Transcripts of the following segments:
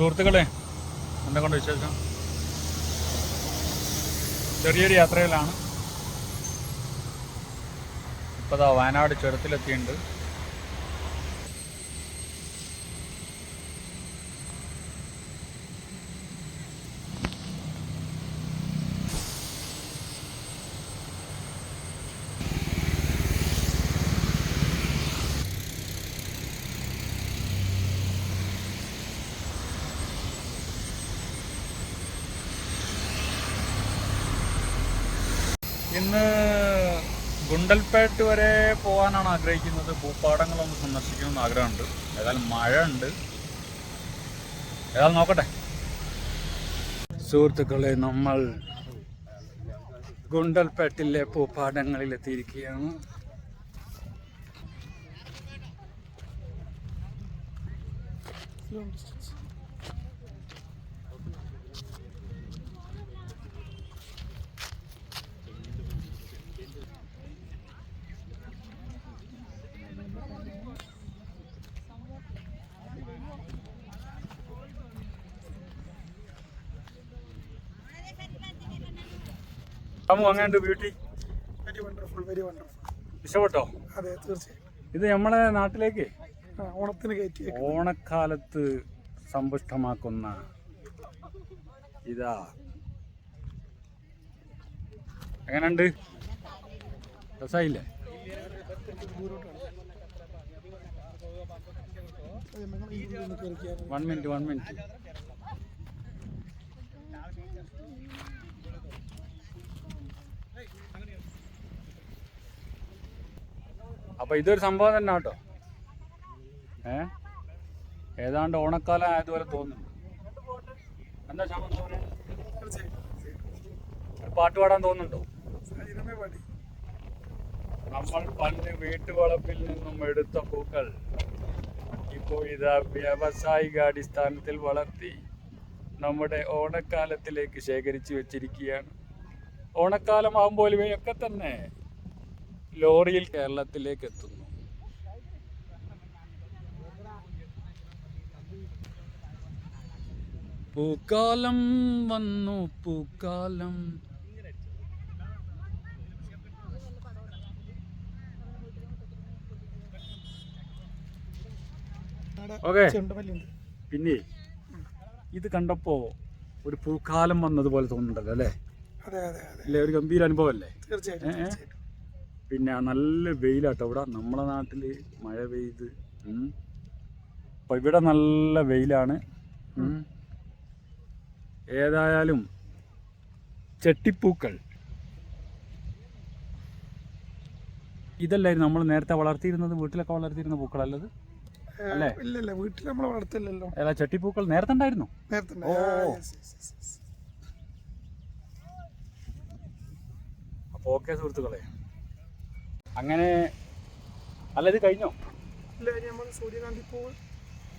സുഹൃത്തുക്കളെ എന്നെ കൊണ്ട് വിശേഷം ചെറിയൊരു യാത്രയിലാണ്. ഇപ്പോൾ വയനാട് ചുരത്തിലെത്തിയിട്ടുണ്ട്. ഇന്ന് ഗുണ്ടൽപേട്ട് വരെ പോകാനാണ് ആഗ്രഹിക്കുന്നത്. ഭൂപ്പാടങ്ങളൊന്ന് സന്ദർശിക്കണമെന്ന് ആഗ്രഹമുണ്ട്. ഏതായാലും മഴ ഉണ്ട് ഏതായാലും നോക്കട്ടെ. സുഹൃത്തുക്കളെ നമ്മൾ ഗുണ്ടൽപേട്ടിലെ പൂപ്പാടങ്ങളിൽ എത്തിയിരിക്കുകയാണ്. അങ്ങനെയുണ്ട് beauty very wonderful very wonderful ഇഷ്ടപ്പെട്ടോ? അതെ തീർച്ചയായും. ഇത് നമ്മളെ നാട്ടിലേക്ക്? ഓണത്തിന് കയറ്റി ഓണക്കാലത്ത് സമ്പുഷ്ടമാക്കുന്ന ഇതാ. എങ്ങനെയുണ്ട്? രസമായില്ലേ വൺ മിനിറ്റ് വൺ മിനിറ്റ് അപ്പൊ ഇതൊരു സംഭവം തന്നെ കേട്ടോ. ഏ? ഏതാണ്ട് ഓണക്കാലം ആയതുപോലെ തോന്നുന്നു. എന്താ പാട്ട് പാടാൻ തോന്നുന്നുണ്ടോ? നമ്മൾ പണ്ട് വീട്ടുവളപ്പിൽ നിന്നും എടുത്ത പൂക്കൾ ഇപ്പോൾ ഇതാ വ്യാവസായിക അടിസ്ഥാനത്തിൽ വളർത്തി നമ്മുടെ ഓണക്കാലത്തിലേക്ക് ശേഖരിച്ചു വെച്ചിരിക്കുകയാണ്. ഓണക്കാലം ആകുമ്പോൾ ഇവയൊക്കെ തന്നെ. ലോറിയിൽ കേരളത്തിലേക്ക് എത്തുന്നു. പൂക്കാലം വന്നു പൂക്കാലം. ഓക്കേ. പിന്നെ ഇത് കണ്ടപ്പോ ഒരു പൂക്കാലം വന്നതുപോലെ തോന്നുന്നുണ്ടല്ലോ അല്ലേ? അല്ലേ? ഒരു ഗംഭീര അനുഭവം അല്ലേ. തീർച്ചയായിട്ടും. പിന്നെ നല്ല വെയിലാട്ടോ ഇവിടെ നമ്മുടെ നാട്ടിൽ മഴ പെയ്ത് ഉം. ഇപ്പൊ ഇവിടെ നല്ല വെയിലാണ്. ഏതായാലും ചെട്ടിപ്പൂക്കൾ ഇതല്ലായിരുന്നു നമ്മൾ നേരത്തെ വളർത്തിയിരുന്നത് വീട്ടിലൊക്കെ വളർത്തിയിരുന്ന പൂക്കളല്ലത് അല്ലത് അല്ലേ? വീട്ടിൽ നമ്മൾ വളർത്തില്ലല്ലോ അല്ല ചെട്ടിപ്പൂക്കൾ നേരത്തെ ഉണ്ടായിരുന്നു ഓ, ഓ. അപ്പോൾ ഓക്കെ സുഹൃത്തുക്കളെ അങ്ങനെ അല്ല ഇത് കഴിഞ്ഞോ? ഇല്ല നമ്മൾ സൂര്യകാന്തി പൂവ്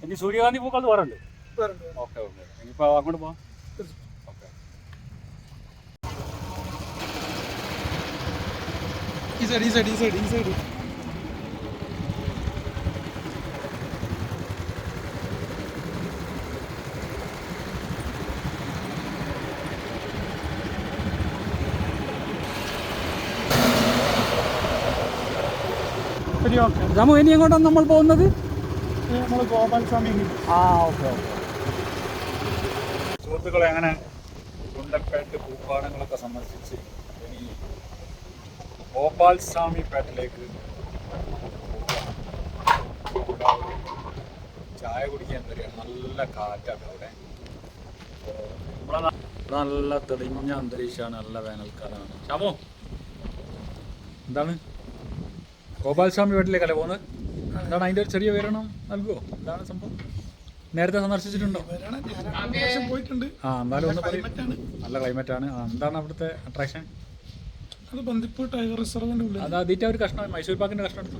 എനിക്ക് സൂര്യകാന്തി പൂക്കൾ വേറെ ഉണ്ട് ഓക്കെ ഓക്കെ. ഇനിയിപ്പോൾ അങ്ങോട്ട് പോവാം. ഓക്കെ. ഈ സൈഡ് ഈ സൈഡ് ഈ സൈഡ് ഈ സൈഡ് ശരി ഓക്കെ ഇനി എങ്ങോട്ടാണ് നമ്മൾ പോകുന്നത്? നമ്മൾ ഗോപാൽ സ്വാമി ആ ഓക്കെ ഓക്കെ. സുഹൃത്തുക്കളെ അങ്ങനെ ഗുണ്ടപ്പേട്ട് പൂപ്പാടങ്ങളൊക്കെ സന്ദർശിച്ച് ഇനി ഗോപാൽ സ്വാമി പേട്ടിലേക്ക് ചായ കുടിക്കാൻ വരികയാണ് നല്ല കാറ്റാണ് അവിടെ. നല്ല തെളിഞ്ഞ അന്തരീക്ഷമാണ് നല്ല വേനൽക്കാലമാണ്. ശാമോ എന്താണ്? ഗോപാൽ സ്വാമി വീട്ടിലേക്കല്ലേ പോകുന്നത്? എന്താണ് അതിന്റെ ഒരു ചെറിയ വിവരണം നൽകുമോ എന്താണ് സംഭവം? നേരത്തെ സന്ദർശിച്ചിട്ടുണ്ടോ? പോയിട്ടുണ്ട്. ആ എന്നാലും ഒന്ന് പറയും നല്ല ക്ലൈമറ്റ് ആണ് ആ എന്താണ് അവിടുത്തെ അട്രാക്ഷൻ അത് ബന്ദിപ്പൂർ ടൈഗർ റിസർവിന്റെ ഉള്ളിൽ. അത് അതിന്റെ ഒരു കഷ്ണം മൈസൂർ പാക്കിന്റെ കഷ്ണം എടുത്തു?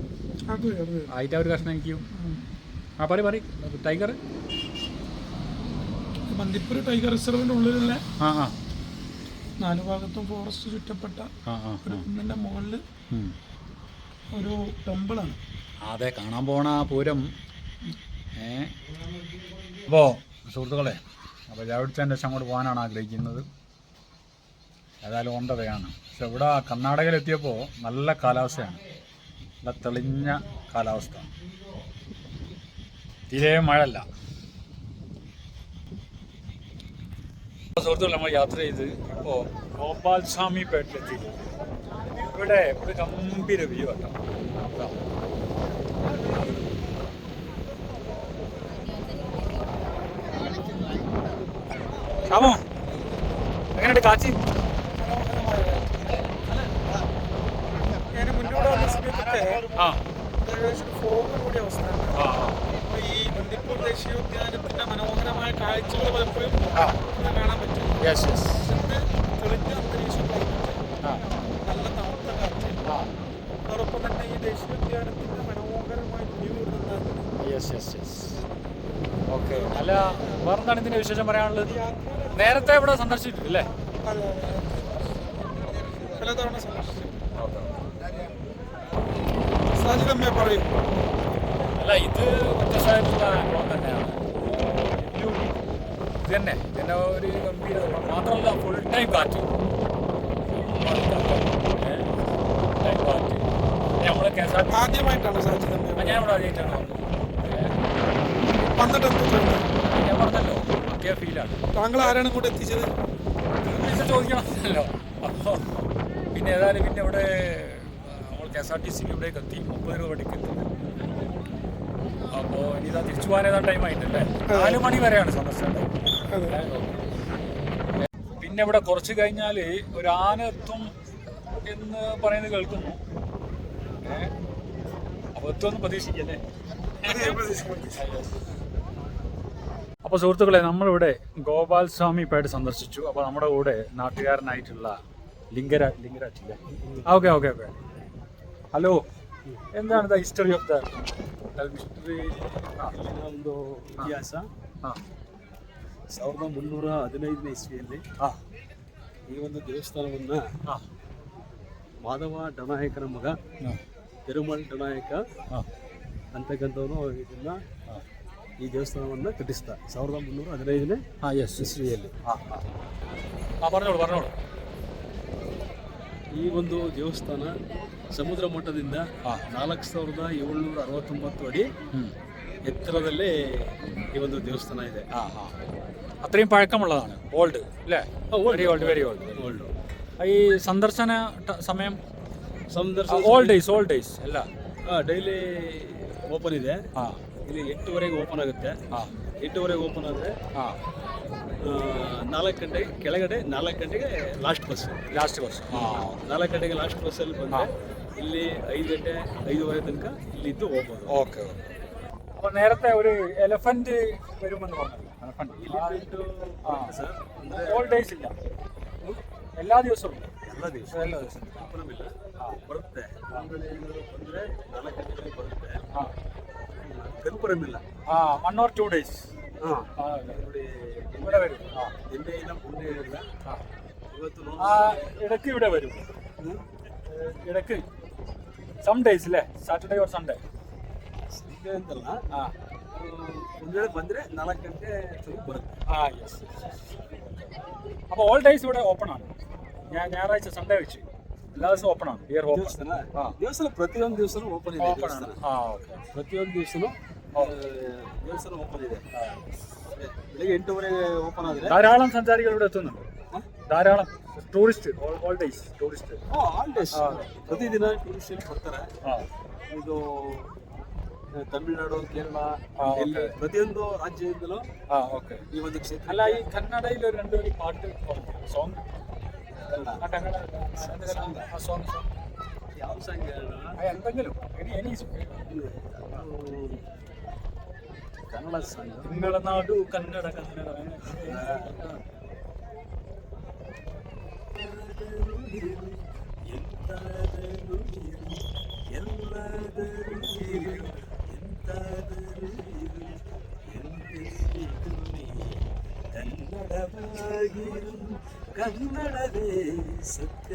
അത് അത് അതിന്റെ ഒരു കഷ്ണം എനിക്ക്. ആ പറയും പറയും. ടൈഗർ? ബന്ദിപ്പൂർ ടൈഗർ റിസർവിന്റെ ഉള്ളിലുള്ള ആ ആ. നാല് ഭാഗത്തും ഫോറസ്റ്റ് ചുറ്റപ്പെട്ട ഒരു കുന്നിന്റെ മുകളിൽ. ഒരു ടെമ്പിളാണ്. അതെ കാണാൻ പോണ പൂരം. ഏ? അപ്പോൾ സുഹൃത്തുക്കളെ അപ്പോൾ ജാവിടിച്ചാന്റെ ശേഷം അങ്ങോട്ട് പോകാനാണ് ആഗ്രഹിക്കുന്നത്. ഏതായാലും ആണ് പക്ഷെ ഇവിടെ കർണാടകയിലെത്തിയപ്പോൾ നല്ല കാലാവസ്ഥയാണ്. നല്ല തെളിഞ്ഞ കാലാവസ്ഥ. തീരെ മഴയല്ല. സുഹൃത്തുക്കൾ നമ്മൾ യാത്ര ചെയ്ത് ഇപ്പോൾ ഗോപാൽ സ്വാമി പേട്ടിലെത്തി ഇവിടെ ഒരു ഗംഭീര വ്യൂ കേട്ടോ. ഇതാ. ഷാമോ എങ്ങനെയുണ്ട് കാച്ചി? ഞാൻ മുന്നോട്ട് വന്ന സമയത്തൊക്കെ ആ. ഏകദേശം ഫോഗ് കൂടിയ അവസ്ഥയാണ് ആ. ഈ ബന്ദിപ്പൂർ ദേശീയോദ്യാനത്തിന്റെ മനോഹരമായ കാഴ്ചകൾ പലപ്പോഴും കാണാൻ പറ്റും യെസ് യെസ് ഇന്ന് തെളിഞ്ഞ അന്തരീക്ഷം climate, ആ നല്ല തണുത്ത കാറ്റ് ആ അതോടൊപ്പം തന്നെ മനോഹരമായ യെസ് യെസ് യെസ് ഓക്കെ അല്ല വേറെന്താണ് ഇതിന്റെ വിശേഷം പറയാനുള്ളത്? നേരത്തെ ഇവിടെ സന്ദർശിച്ചിട്ടില്ലേ? പലതവണ സന്ദർശിച്ചു പറയും. അല്ല ഇത് വ്യത്യസ്തമായിട്ടുള്ള അനുഭവം തന്നെയാണ്. ഇത് തന്നെ ഇതിന്റെ ഒരു ഗംഭീര മാത്രമല്ല ഫുൾ ടൈം കാറ്റ്. ഞാൻ ഇവിടെ ആദ്യമായിട്ടാണ് വന്നിട്ട് ഞാൻ പറഞ്ഞല്ലോ ഫീലാണ് താങ്കൾ ആരാണ് ഇങ്ങോട്ട് എത്തിച്ചത്? ചോദിക്കണമല്ലോ. അപ്പോൾ പിന്നെ ഏതായാലും പിന്നെ ഇവിടെ നമ്മൾ കെ എസ് ആർ ടി സിക്ക് ഇവിടേക്ക് എത്തി. മുപ്പത് രൂപ വണ്ടിക്ക് എത്തി. അപ്പോൾ ഇനി ഇതാ തിരിച്ചു പോകാൻ ഏതാ ടൈം ആയിട്ടല്ലേ നാല് മണി വരെയാണ് സന്ദർശനം പിന്നെ ഇവിടെ കുറച്ച് കഴിഞ്ഞാൽ ഒരു ആന എത്തും എന്ന് പറയുന്നത് കേൾക്കുന്നു. ഏ? അപ്പോൾ എത്തുമെന്ന് പ്രതീക്ഷിക്കല്ലേ അപ്പോൾ സുഹൃത്തുക്കളെ നമ്മളിവിടെ ഗോപാൽ സ്വാമി പേട്ട് സന്ദർശിച്ചു അപ്പോൾ നമ്മുടെ കൂടെ നാട്ടുകാരനായിട്ടുള്ള ലിംഗരാ ലിംഗരാജില്ല ഓക്കെ ഓക്കെ ഓക്കെ ഹലോ എന്താണ് the history of the history ಇಲ್ಲಿನ ಒಂದು ಇತಿಹಾಸ ಹಾಂ ಸಾವಿರದ ಮುನ್ನೂರ ಹದಿನೈದನೇ ಇಸ್ವಿಯಲ್ಲಿ ಹಾಂ ಈ ಒಂದು ದೇವಸ್ಥಾನವನ್ನ ಹಾಂ ಮಾಧವ ಡನಾಯಕನ ಮಗ ಹಾಂ ತಿರುಮಲ್ ಡನಾಯಕ ಹಾಂ ಅಂತಕ್ಕಂಥವನು ಇದನ್ನ ಹಾಂ ಈ ದೇವಸ್ಥಾನವನ್ನ ಕಟ್ಟಿಸ್ತ ಸಾವಿರದ ಮುನ್ನೂರ ಹದಿನೈದನೇ ಹಾಂ ಎಸ್ ಇಸ್ವಿಯಲ್ಲಿ ಹಾಂ ಹಾಂ ಹಾಂ പറഞ്ഞോളൂ പറഞ്ഞോളൂ ಈ ಒಂದು ದೇವಸ್ಥಾನ ಸಮುದ್ರ ಮಟ್ಟದಿಂದ ಹಾ. ನಾಲ್ಕು ಸಾವಿರದ ಏಳ್ನೂರ ಅರವತ್ತೊಂಬತ್ತು ಅಡಿ ಹ್ಞೂ ಎತ್ತರದಲ್ಲಿ ಈ ಒಂದು ದೇವಸ್ಥಾನ ಇದೆ ആ ആ അത്രയും പഴക്കമുള്ളതാണ് ഓൾഡ് അല്ലേ old. Very old very old old ഈ സന്ദർശന ട- സമയം ಸಂದರ್ಶನ ഓൾഡ് ഡേയ്സ് ഓൾഡ് ഡേയ്സ് അല്ല ಡೈಲಿ ಓಪನ್ ಇದೆ ആ ಇಲ್ಲಿ ಎಂಟುವರೆಗೆ ಓಪನ್ ಆಗುತ್ತೆ ആ ಎಂಟೂವರೆಗೆ ಓಪನ್ ಆದರೆ ആ ನಾಲ್ಕು ಗಂಟೆಗೆ ಕೆಳಗಡೆ ನಾಲ್ಕು ಗಂಟೆಗೆ ಲಾಸ್ಟ್ ಬಸ್ ലാസ്റ്റ് വർഷം ആ ನಾಲ್ಕು ಗಂಟೆಗೆ ಲಾಸ್ಟ್ ಬಸ್ಸಲ್ಲಿ ಬಂದರೆ ಇಲ್ಲಿ ಐದು ಗಂಟೆ ಐದೂವರೆ ತನಕ ಇಲ್ಲಿದ್ದು ಹೋಗ್ಬೋದು ഓക്കെ ഓക്കെ അപ്പോൾ നേരത്തെ ഒരു എലഫന്റ് വരുമെന്ന് പറഞ്ഞു എലഫന്റ് ആ ಸರ್ ഓൾഡ് ഡേയ്സ് ഇല്ല എല്ലാ ദിവസവും ഇല്ല. ಎಲ್ಲ ದಿವಸ എല്ലാ ദിവസവും ഇല്ല. ಇಲ್ಲ ಬರುತ್ತೆ ಬಂದರೆ ನಾಲ್ಕು ಗಂಟೆಗೆ ಬರುತ್ತೆ ആ ಕನ್ಫರ್ಮ್ ಇಲ್ಲ ആ വൺ ഓർ ടു ഡേയ്സ് ಹಾಂ ആ ನೋಡಿ ഇവിടെ വരും ആ ನಿನ್ನೆ ಇಲ್ಲ ಮುಂದೆ ಇಲ್ಲ ആ ಇವತ್ತು ನೋಡಿ ആ ഇടയ്ക്ക് ഇവിടെ വരും ഏഹ് ഇടയ്ക്ക് സം ഡേയ്സ് അല്ലേ സാറ്റർഡേ ഓർ സൺഡേ ಸಂಜೆ ಅಂತಲ್ಲ ആ ಒಂದು ವೇಳೆ ಬಂದರೆ ನಾಲ್ಕು ಗಂಟೆ ತನಕ ಬರುತ್ತೆ ആ യെസ് അപ്പോൾ ഓൾ ഡേയ്സ് ഇവിടെ ഓപ്പൺ ആണ് ഞാൻ ഞായറാഴ്ച സൺഡേ വെച്ച് എല്ലാ ദിവസവും ഓപ്പൺ ആണ് ഇയർ ഓപ്പൺ ದೇವಸ್ಥಾನ ಹಾ. ದೇವಸ್ಥಾನ ಪ್ರತಿಯೊಂದು ದಿವಸನೂ ಓಪನ್ ಇದೆ ഓപ്പൺ ആണ് ದೇವಸ್ಥಾನ ആ ಓಕೆ ಪ್ರತಿಯೊಂದು ದಿವಸನೂ ದೇವಸ್ಥಾನ ಓಪನ್ ಇದೆ ಬೆಳಿಗ್ಗೆ ಎಂಟೂವರೆಗೆ ಓಪನ್ ಆದರೆ ധാരാളം സഞ്ചാരികൾ ഇവിടെ എത്തുന്നുണ്ട് ധാരാളം tourist all days tourist all days ಹಾ. ಪ್ರತಿದಿನ ಟೂರಿಸ್ಟ್ ಬರ್ತಾರೆ ആ ಇದು ಆ, ತಮಿಳ್ನಾಡು ಕೇರಳ ಹಾ, ಡೆಲ್ಲಿ okay. ಪ್ರತಿಯೊಂದು ರಾಜ್ಯದಿಂದಲೂ ആ ഓക്കെ ಈ ಒಂದು ಕ್ಷೇತ್ರ അല്ല ഈ കന്നഡയിൽ ഒരു രണ്ട് ഒരു പാട്ട് song ada ada, ada kan സക്ക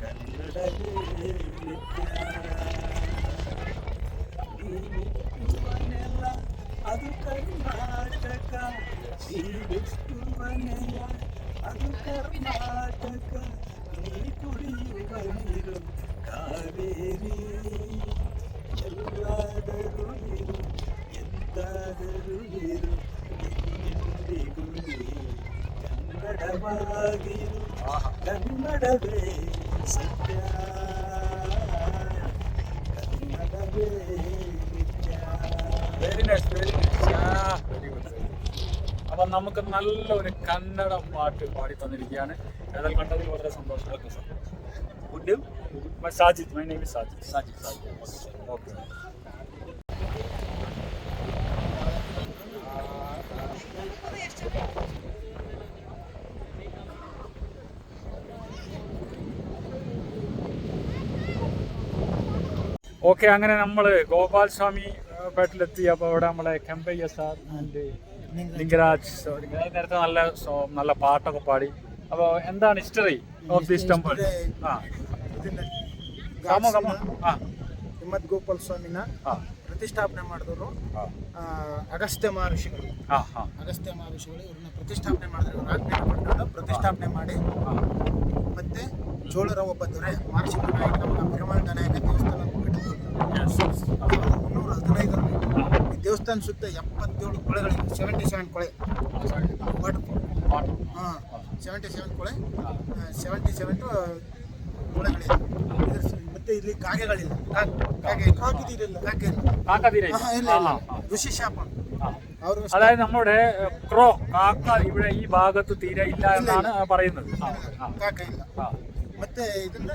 കನ್ನട അത് കർണാടക നീ വിഷ്ണുവനയ അത് കർണാടക നീ അപ്പൊ നമുക്ക് നല്ല ഒരു നമുക്ക് നല്ലൊരു കന്നഡ പാട്ട് പാടി തന്നിരിക്കുകയാണ്. ഏതായാലും കണ്ടതിൽ വളരെ സന്തോഷം okay sir my my name അങ്ങനെ നമ്മൾ ഗോപാൽ സ്വാമി ഏഹ്, പേട്ടിലെത്തി അപ്പോൾ അവിടെ നമ്മളെ Kempayya sir and Lingaraj so, Lingaraj നേരത്തെ നല്ല സോ- നല്ല പാട്ടൊക്കെ പാടി അപ്പോൾ എന്താണ് ഹിസ്റ്ററി ഓഫ് ദിസ് ടെമ്പിൾ ആ ಇದನ್ನ കമോ കമോ ആ ಹಿಮ್ಮತ್ ಗೋಪಾಲ್ ಸ್ವಾಮಿನ ആ ಪ್ರತಿಷ್ಠಾಪನೆ ಮಾಡಿದವರು ആ ಆ, ಅಗಸ್ತ್ಯ ಮಹರ್ಷಿಗಳು ആ ആ ಅಗಸ್ತ್ಯ ಮಹರ್ಷಿಗಳು ಇವ್ರನ್ನ ಪ್ರತಿಷ್ಠಾಪನೆ ಮಾಡಿದ್ರು ಇವ್ರ ಆಜ್ಞೆನ ಪಡ್ಕೊಂಡು ಪ್ರತಿಷ್ಠಾಪನೆ ಮಾಡಿ ആ ಮತ್ತೆ ಚೋಳರ ಒಬ್ಬ ದೊರೆ ಮಹರ್ಷಿ ನಾಯಕ ನಮಗ ಪೆರುಮಾಳ್ ನಾಯಕ ದೇವಸ್ಥಾನ ಕಟ್ಟಿದ್ರು Yes. ಸಾವಿರದ ಮುನ್ನೂರ ಹದಿನೈದರಲ್ಲಿ ಈ ದೇವಸ್ಥಾನ ಸುತ್ತ ಎಪ್ಪತ್ತೇಳು ಕೊಳೆಗಳಿವೆ ಸೆವೆಂಟಿ ಸೆವೆನ್ ಕೊಳೆ ವಾಟರ್ പാട്ട് ಹಾಂ ಸೆವೆಂಟಿ ಸೆವೆನ್ ಕೊಳೆ ಸೆವೆಂಟಿ ಸೆವೆನ್ ಕೊಳೆಗಳಿವೆ ಇದ್ರ ಸ- ಮತ್ತೆ ಇಲ್ಲಿ ಕಾಗೆಗಳಿಲ್ಲ ಕಾಗೆ ಕಾಗೆ ಕಾಗಿದಿರಲ್ಲ ಕಾಗೆ ಇಲ್ಲ. കാക്കതീരെ ಆಹಾ, ಇಲ್ಲ ಇಲ್ಲ ಋಷಿ ಶಾಪ ಅವರು അതായത് നമ്മുടെ ക്രോ കാക്ക ഇവിടെ ഈ ഭാഗത്ത് തീരെ ഇല്ല എന്നാണ് പറയുന്നത് ആ, ആ, ಕಾಕ ಇಲ್ಲ ആ. ಮತ್ತೆ ಇದನ್ನ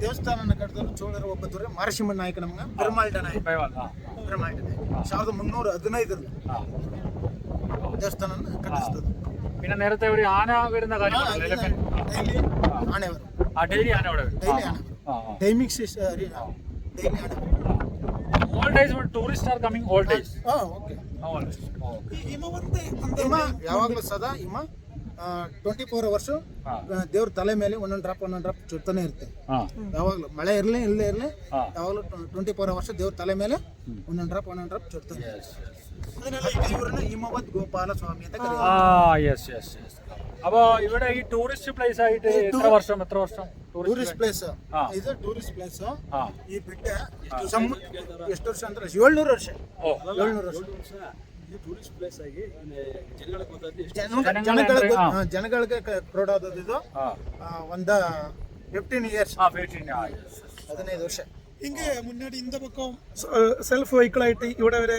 ದೇವಸ್ಥಾನನ ಕಟ್ಟಿದವರು ಚೋಳರ ಒಬ್ಬ ದೊರೆ ಮಹರ್ಷಿಮ ನಾಯಕ ನಮ್ಗೆ ಪೆರುಮಾಳ್ಡ ನಾಯಕ ഭയവാൻ, ആ, ಪೆರುಮಾಳ್ಡ ನಾಯಕ ಸಾವಿರದ ಮುನ್ನೂರ ಹದಿನೈದರಲ್ಲಿ ആ. ದೇವಸ್ಥಾನ ಕಟ್ಟಿಸ್ತದೆ പിന്നെ നേരത്തെ ഒരു ആന വരുന്ന കാര്യം പറഞ്ഞില്ലേ? elephant. ಡೈಲಿ ಆನೆವರು ആ ഡെയിലി ആന അവിടെ വരും ಡೈಲಿ ಆನೆ ಟೈಮಿಂಗ್ ಡೈಲಿ ಆನೆ all days tourist are coming all days ಹಾಂ ಓಕೆ ಓಲ್ ಡೇಸ್ ಹಿಮ ಯಾವಾಗಲೂ ಸದಾ ಹಿಮ ಟ್ವೆಂಟಿ ಫೋರ್ ಅವರ್ಸ್ ಹಾ. ದೇವ್ರ ತಲೆ ಮೇಲೆ ಒಂದೊಂದು ಡ್ರಾಪ್ ಒಂದೊಂದು ಡ್ರಾಪ್ ಚುಡ್ತಾನೆ ಇರುತ್ತೆ ಹಾ ಯಾವಾಗಲೂ ಮಳೆ ಇರಲಿ ಇಲ್ಲೇ ಇರಲಿ ಹಾ ಯಾವಾಗಲೂ ಟ್ವೆಂಟಿ ಫೋರ್ ಅವರ್ಸ್ ದೇವ್ರ ತಲೆ ಮೇಲೆ ಒಂದೊಂದು ಡ್ರಾಪ್ ಒಂದೊಂದು ಡ್ರಾಪ್ ಚುಡ್ತಾನೆ ಅದನ್ನೆಲ್ಲ ಈಗ ಇವ್ರನ್ನ ಹಿಮವದ್ ಗೋಪಾಲ ಸ್ವಾಮಿ ಅಂತ ಕರೀತಾರೆ ആ യെസ് യെസ് യെസ് അപ്പോ ഇവിടെ ഈ ടൂറിസ്റ്റ് പ്ലേസ് ആയിട്ട് എത്ര വർഷം എത്ര വർഷം ಟೂರಿಸ್ಟ್ ಪ್ಲೇಸ್ ಹಾ. ಇದು ಟೂರಿಸ್ಟ್ ಪ್ಲೇಸ್ ആ ಈ ಬೆಟ್ಟ ಸಮ- ಎಷ್ಟು ವರ್ಷ ಅಂದ್ರೆ ಏಳ್ನೂರು ವರ್ಷ ഓ ಏಳ್ನೂರು ವರ್ಷ ವರ್ಷ ಇದು ಟೂರಿಸ್ಟ್ ಪ್ಲೇಸ್ ಜನಗಳಿಗೆ ಗೊತ್ತಾಗ್ತದೆ ಜನಗಳಿಗೆ ಇದು. ಒಂದ ಫಿಫ್ಟೀನ್ ಇಯರ್ಸ್ ಹದಿನೈದು ವರ್ಷ. ಹಿಂಗೆ ಮುನ್ನಡಿ ഇന്ത പക്കം ಸೆಲ್ಫ್ ವೆಹಿಕಲ್ ഇവിടെ വരെ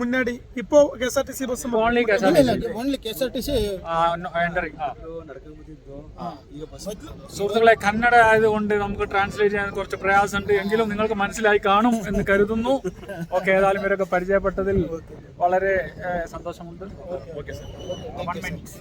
മുന്നാടി. ഇപ്പോ K S R T C bus സുഹൃത്തുക്കളെ കന്നഡ ആയതുകൊണ്ട് നമുക്ക് ട്രാൻസ്ലേറ്റ് ചെയ്യാൻ കുറച്ച് പ്രയാസമുണ്ട്. എങ്കിലും നിങ്ങൾക്ക് മനസ്സിലായി കാണും എന്ന് കരുതുന്നു. ഓക്കെ ഏതായാലും ഇവരൊക്കെ പരിചയപ്പെട്ടതിൽ വളരെ സന്തോഷമുണ്ട്. Okay minute